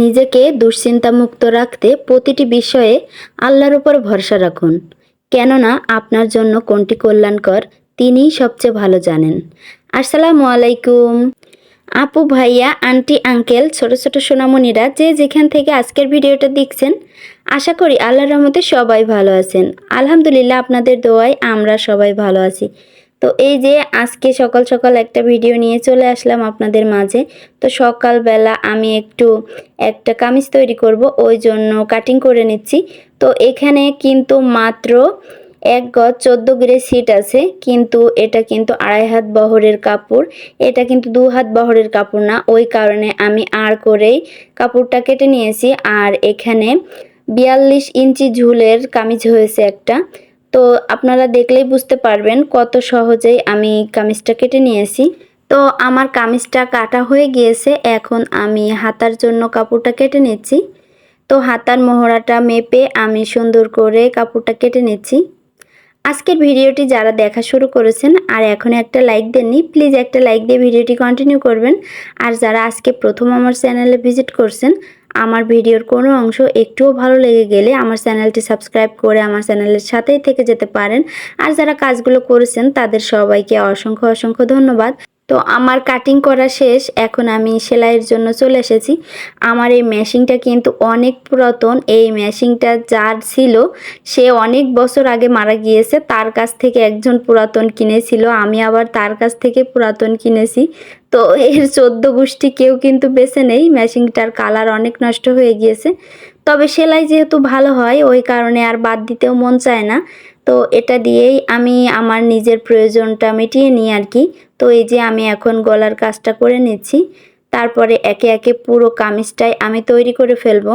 নিজেকে দুশ্চিন্তামুক্ত রাখতে প্রতিটি বিষয়ে আল্লাহর উপর ভরসা রাখুন। কেননা আপনার জন্য কোনটি কল্যাণকর, তিনিই সবচেয়ে ভালো জানেন। আসসালামু আলাইকুম। আপু ভাইয়া, আন্টি, আঙ্কেল, ছোট ছোট সোনামণিরা যে যেখান থেকে আজকের ভিডিওটা দেখছেন, আশা করি আল্লাহর রহমতে সবাই ভালো আছেন। আলহামদুলিল্লাহ, আপনাদের দোয়ায় আমরা সবাই ভালো আছি। তো এই যে আজকে সকাল সকাল একটা ভিডিও নিয়ে চলে আসলাম আপনাদের মাঝে। তো সকালবেলা আমি একটু একটা কামিজ তৈরি করব, ওই জন্য কাটিং করে নিচ্ছি। তো এখানে কিন্তু মাত্র এক গজ চোদ্দ গ্রে সিট আছে, কিন্তু এটা কিন্তু আড়াই হাত বহরের কাপড়। এটা কিন্তু দু হাত বহরের কাপড় না, ওই কারণে আমি আর করেই কাপড়টা কেটে নিয়েছি। আর এখানে বিয়াল্লিশ ইঞ্চি ঝুলের কামিজ হয়েছে একটা। তো আপনারা দেখলেই বুঝতে পারবেন কত সহজেই আমি কামিজটা কেটে নিয়েছি। তো আমার কামিজটা কাটা হয়ে গিয়েছে, এখন আমি হাতার জন্য কাপড়টা কেটে নিচ্ছি। তো হাতার মোহরাটা মেপে আমি সুন্দর করে কাপড়টা কেটে নিচ্ছি। আজকের ভিডিওটি যারা দেখা শুরু করেছেন আর এখনও একটা লাইক দেননি, প্লিজ একটা লাইক দিয়ে ভিডিওটি কন্টিনিউ করবেন। আর যারা আজকে প্রথম আমার চ্যানেলে ভিজিট করছেন আমার ভিডিওর কোনো অংশ একটুও ভালো লেগে গেলে আমার চ্যানেলটি সাবস্ক্রাইব করে আমার চ্যানেলের সাথেই থেকে যেতে পারেন। আর যারা কাজগুলো করেছেন, তাদের সবাইকে অসংখ্য অসংখ্য ধন্যবাদ। তো আমার কাটিং করা শেষ, এখন আমি সেলাইয়ের জন্য চলে এসেছি। আমার এই মেশিনটা কিন্তু অনেক পুরাতন, এই মেশিনটা যার ছিল, সে অনেক বছর আগে মারা গিয়েছে, তার কাছ থেকে একজন পুরাতন কিনেছিল, আমি আবার তার কাছ থেকে পুরাতন কিনেছি। তো এর চোদ্দ গোষ্ঠী কেউ কিন্তু বেছে নেই মেশিনটার কালার অনেক নষ্ট হয়ে গিয়েছে। তবে সেলাই যেহেতু ভালো হয়, ওই কারণে আর বাদ দিতেও মন চায় না। তো এটা দিয়েই আমি আমার নিজের প্রয়োজনটা মিটিয়ে নিই আর কি। তো এই যে আমি এখন গলার কাজটা করে নিচ্ছি, তারপরে একে একে পুরো কামিজটাই আমি তৈরি করে ফেলব।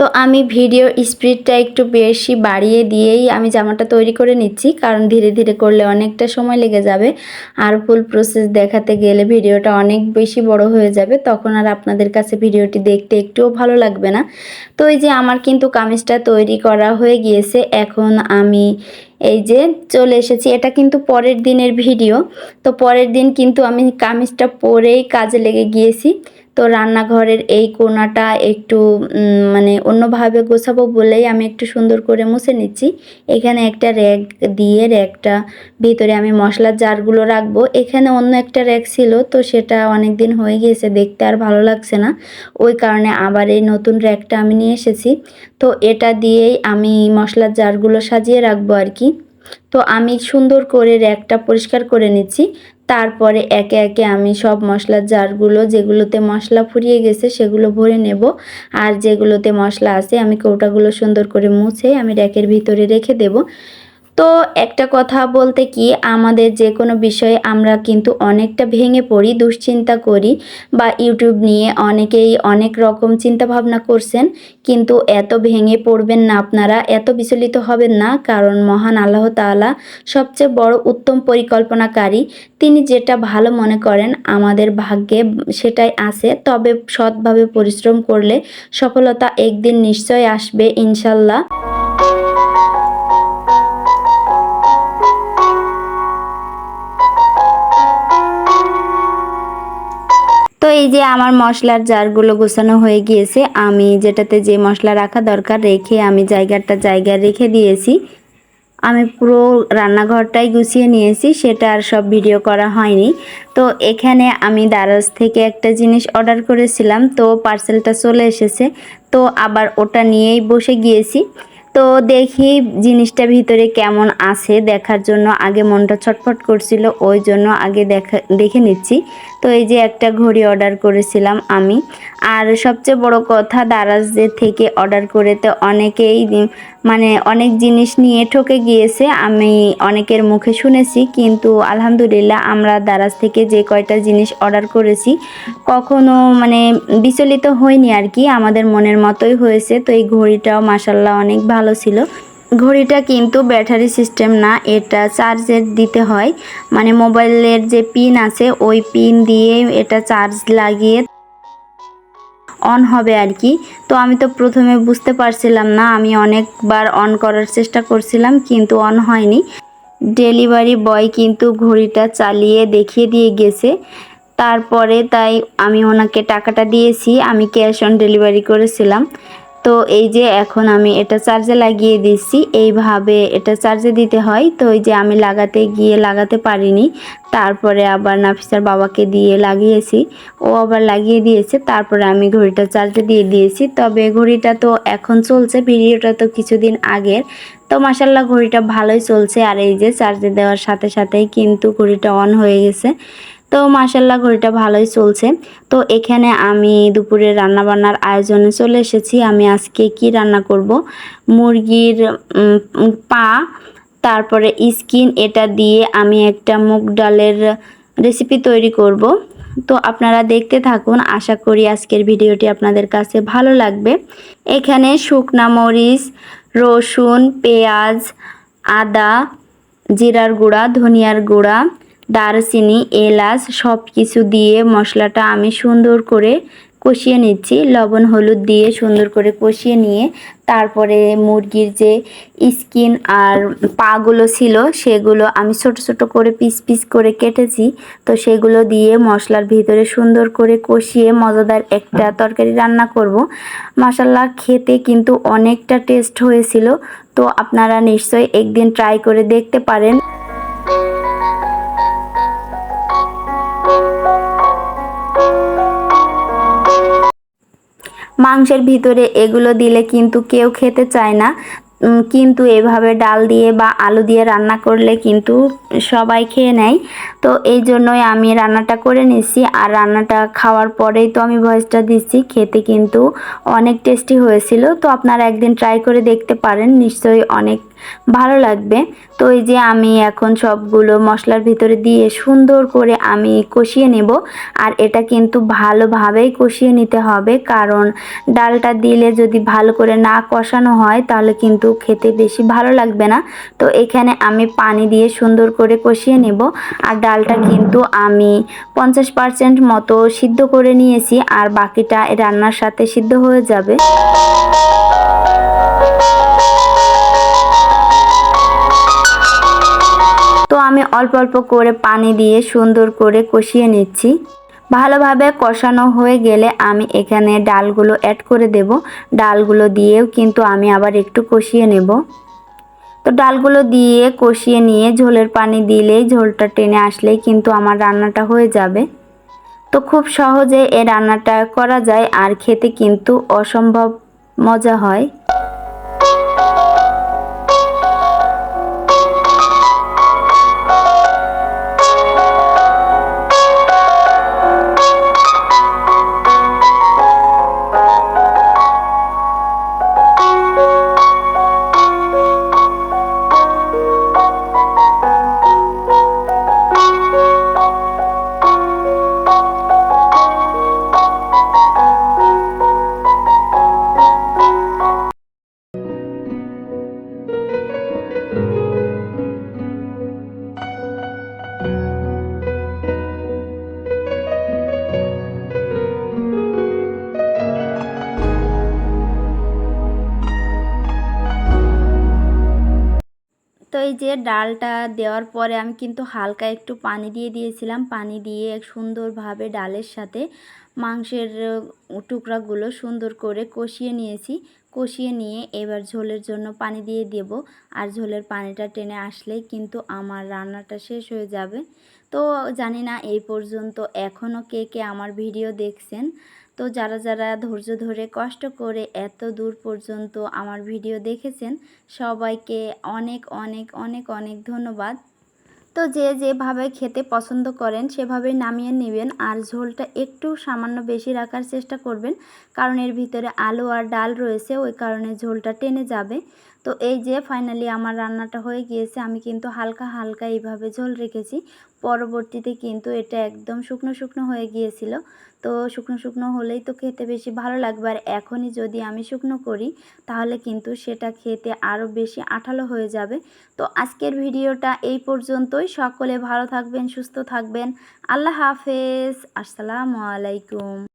তো আমি ভিডিও স্পিডটা একটু বেশি বাড়িয়ে দিয়েই আমি জামাটা তৈরি করে নিচ্ছি, কারণ ধীরে ধীরে করলে অনেকটা সময় লেগে যাবে। আর ফুল প্রসেস দেখাতে গেলে ভিডিওটা অনেক বেশি বড় হয়ে যাবে, তখন আর আপনাদের কাছে ভিডিওটি দেখতে একটুও ভালো লাগবে না। তো এই যে আমার কিন্তু কামিজটা তৈরি করা হয়ে গিয়েছে, এখন আমি এই যে চলে এসেছি। এটা কিন্তু পরের দিনের ভিডিও, তো পরের দিন কিন্তু আমি কামিজটা পরেই কাজে লেগে গিয়েছি। তো রান্নাঘরের এই কোনাটা একটু মানে অন্যভাবে গোছাবো বলেই আমি একটু সুন্দর করে মুছে নিচ্ছি। এখানে একটা র্যাক দিয়ে র্যাকটা ভিতরে আমি মশলার জারগুলো রাখব। এখানে অন্য একটা র্যাক ছিল, তো সেটা অনেক দিন হয়ে গিয়েছে, দেখতে আর ভালো লাগছে না। ওই কারণে আবার এই নতুন র্যাকটা আমি নিয়ে এসেছি। তো এটা দিয়েই আমি মশলার জারগুলো সাজিয়ে রাখব আর কি। তো আমি সুন্দর করে র্যাকটা পরিষ্কার করে নিচ্ছি। তারপরে একে একে আমি সব মশলার জারগুলো, যেগুলোতে মশলা ফুরিয়ে গেছে সেগুলো ভরে নেব। আর যেগুলোতে মশলা আছে, আমি কৌটাগুলো সুন্দর করে মুছে আমি র্যাকের ভিতরে রেখে দেব। তো একটা কথা বলতে কি, আমাদের যে কোনো বিষয়ে আমরা কিন্তু অনেকটা ভেঙে পড়ি, দুশ্চিন্তা করি বা ইউটিউব নিয়ে অনেকেই অনেক রকম চিন্তা ভাবনা করছেন, কিন্তু এত ভেঙে পড়বেন না আপনারা, এত বিচলিত হবেন না। কারণ মহান আল্লাহ তাআলা সবচেয়ে বড় উত্তম পরিকল্পনাকারী, তিনি যেটা ভালো মনে করেন, আমাদের ভাগ্যে সেটাই আছে। তবে সৎভাবে পরিশ্রম করলে সফলতা একদিন নিশ্চয় আসবে, ইনশাল্লাহ। এই যে আমার মশলার জারগুলো গোছানো হয়ে গিয়েছে, আমি যেটাতে যে মশলা রাখা দরকার রেখে আমি জায়গাটা জায়গায় রেখে দিয়েছি। আমি পুরো রান্নাঘরটাই গুছিয়ে নিয়েছি, সেটা আর সব ভিডিও করা হয়নি। তো এখানে আমি দারাজ থেকে একটা জিনিস অর্ডার করেছিলাম, তো পার্সেলটা চলে এসেছে, তো আবার ওটা নিয়েই বসে গিয়েছি। তো দেখি জিনিসটা ভিতরে কেমন আছে, দেখার জন্য আগে মনটা ছটফট করছিল, ওই জন্য আগে দেখা, দেখে নিচ্ছি। তো এই যে একটা ঘড়ি অর্ডার করেছিলাম আমি। আর সবচেয়ে বড় কথা দারাজদের থেকে অর্ডার করে তো অনেকেই মানে অনেক জিনিস নিয়ে ঠকে গিয়েছে। আমি অনেকের মুখে শুনেছি, কিন্তু আলহামদুলিল্লাহ আমরা দারাজ থেকে যে কয়টা জিনিস অর্ডার করেছি, কখনো মানে বিচলিত হয়নি আর কি। আমাদের মনের মতোই হয়েছে। তো এই ঘড়িটাও মাসাল্লাহ অনেক ভালো ছিল। ঘড়িটা কিন্তু ব্যাটারি সিস্টেম না, এটা চার্জের দিতে হয়। মানে মোবাইলের যে পিন আছে, ওই পিন দিয়ে এটা চার্জ লাগিয়ে অন হবে আর কি। তো আমি তো প্রথমে বুঝতে পারছিলাম না, আমি অনেকবার অন করার চেষ্টা করছিলাম, কিন্তু অন হয়নি। ডেলিভারি বয় কিন্তু ঘড়িটা চালিয়ে দেখিয়ে দিয়ে গেছে। তারপরে তাই আমি ওনাকে টাকাটা দিয়েছি, আমি ক্যাশ অন ডেলিভারি করেছিলাম। তো এই যে এখন আমি এটা চার্জে লাগিয়ে দিচ্ছি এইভাবে এটা চার্জে দিতে হয়। তো এই যে আমি লাগাতে গিয়ে লাগাতে পারিনি, তারপরে আবার নাফিসার বাবাকে দিয়ে লাগিয়েছি। ও আবার লাগিয়ে দিয়েছে, তারপরে আমি ঘড়িটা চার্জে দিয়ে দিয়েছি। তবে ঘড়িটা তো এখন চলছে, ভিডিওটা তো কিছুদিন আগের। তো মাসাল্লাহ ঘড়িটা ভালোই চলছে। আর এই যে চার্জে দেওয়ার সাথে সাথেই কিন্তু ঘড়িটা অন হয়ে গেছে। তো মাসাল্লাহ ঘড়িটা ভালোই চলছে। তো এখানে আমি দুপুরে রান্না বান্নার আয়োজনে চলে এসেছি। আমি আজকে কি রান্না করব? মুরগির পা, তারপরে স্কিন, এটা দিয়ে আমি একটা মুগ ডালের রেসিপি তৈরি করব। তো আপনারা দেখতে থাকুন। আশা করি আজকের ভিডিওটি আপনাদের কাছে ভালো লাগবে। এখানে শুকনা মরিচ, রসুন, পেঁয়াজ, আদা, জিরার গুঁড়া, ধনিয়ার গুঁড়া দারচিনি, এলাচ সব কিছু দিয়ে মশলাটা আমি সুন্দর করে কষিয়ে নিচ্ছি। লবণ, হলুদ দিয়ে সুন্দর করে কষিয়ে নিয়ে তারপরে মুরগির যে স্কিন আর পাগুলো ছিল, সেগুলো আমি ছোট ছোট করে পিস পিস করে কেটেছি। তো সেগুলো দিয়ে মশলার ভিতরে সুন্দর করে কষিয়ে মজাদার একটা তরকারি রান্না করব। মশাল্লা খেতে কিন্তু অনেকটা টেস্ট হয়েছিল। তো আপনারা নিশ্চয়ই একদিন ট্রাই করে দেখতে পারেন। মাংসের ভিতরে এগুলো দিলে কিন্তু কেউ খেতে চায় না। কিন্তু এভাবে ডাল দিয়ে বা আলু দিয়ে রান্না করলে কিন্তু সবাই খেয়ে নেয়। তো এই জন্যই আমি রান্নাটা করে নিচ্ছি। আর রান্নাটা খাওয়ার পরেই তো আমি ভয়েসটা দিচ্ছি। খেতে কিন্তু অনেক টেস্টি হয়েছিল। তো আপনারা একদিন ট্রাই করে দেখতে পারেন। নিশ্চয়ই অনেক ভালো লাগবে। তো এই যে আমি এখন সবগুলো মশলার ভিতরে দিয়ে সুন্দর করে আমি কষিয়ে নেব। আর এটা কিন্তু ভালোভাবেই কষিয়ে নিতে হবে। কারণ ডালটা দিলে যদি ভালো করে না কষানো হয়, তাহলে কিন্তু খেতে বেশি ভালো লাগবে না। তো এখানে আমি পানি দিয়ে সুন্দর করে কষিয়ে নেব। আর ডালটা কিন্তু আমি পঞ্চাশ পার্সেন্ট মতো সিদ্ধ করে নিয়েছি। আর বাকিটা রান্নার সাথে সিদ্ধ হয়ে যাবে। তো আমি অল্প অল্প করে পানি দিয়ে সুন্দর করে কষিয়ে নিচ্ছি। ভালোভাবে কষানো হয়ে গেলে আমি এখানে ডালগুলো অ্যাড করে দেব। ডালগুলো দিয়েও কিন্তু আমি আবার একটু কষিয়ে নেব। তো ডালগুলো দিয়ে কষিয়ে নিয়ে ঝোলের পানি দিলেই ঝোলটা টেনে আসলেই কিন্তু আমার রান্নাটা হয়ে যাবে। তো খুব সহজে এ রান্নাটা করা যায় আর খেতে কিন্তু অসম্ভব মজা হয়। এই যে ডালটা দেওয়ার পরে আমি কিন্তু হালকা একটু পানি দিয়ে দিয়েছিলাম। পানি দিয়ে সুন্দরভাবে ডালের সাথে মাংসের টুকরাগুলো সুন্দর করে কষিয়ে নিয়েছি। কষিয়ে নিয়ে এবার ঝোলের জন্য পানি দিয়ে দেব। আর ঝোলের পানিটা টেনে আসলেই কিন্তু আমার রান্নাটা শেষ হয়ে যাবে। তো জানি না এই পর্যন্ত এখনও কে কে আমার ভিডিও দেখছেন। তো যারা যারা ধৈর্য ধরে কষ্ট করে এত দূর পর্যন্ত আমার ভিডিও দেখেছেন, সবাইকে অনেক অনেক অনেক অনেক ধন্যবাদ। তো যে যেভাবে খেতে পছন্দ করেন সেভাবে নামিয়ে নেবেন আর ঝোলটা একটু সামান্য বেশি রাখার চেষ্টা করবেন, কারণ এর ভিতরে আলু আর ডাল রয়েছে, ওই কারণে ঝোলটা টেনে যাবে। তো এই যে ফাইনালি আমার রান্নাটা হয়ে গিয়েছে, আমি কিন্তু হালকা হালকা এইভাবে ঝোল রেখেছি। পরবর্তীতে কিন্তু এটা একদম শুকনো শুকনো হয়ে গিয়েছিল। তো শুকনো শুকনো হলেই তো খেতে বেশি ভালো লাগবে। আর এখনই যদি আমি শুকনো করি, তাহলে কিন্তু সেটা খেতে আরও বেশি আঠালো হয়ে যাবে। তো আজকের ভিডিওটা এই পর্যন্তই। সকলে ভালো থাকবেন, সুস্থ থাকবেন। আল্লাহ হাফেজ। আসসালামু আলাইকুম।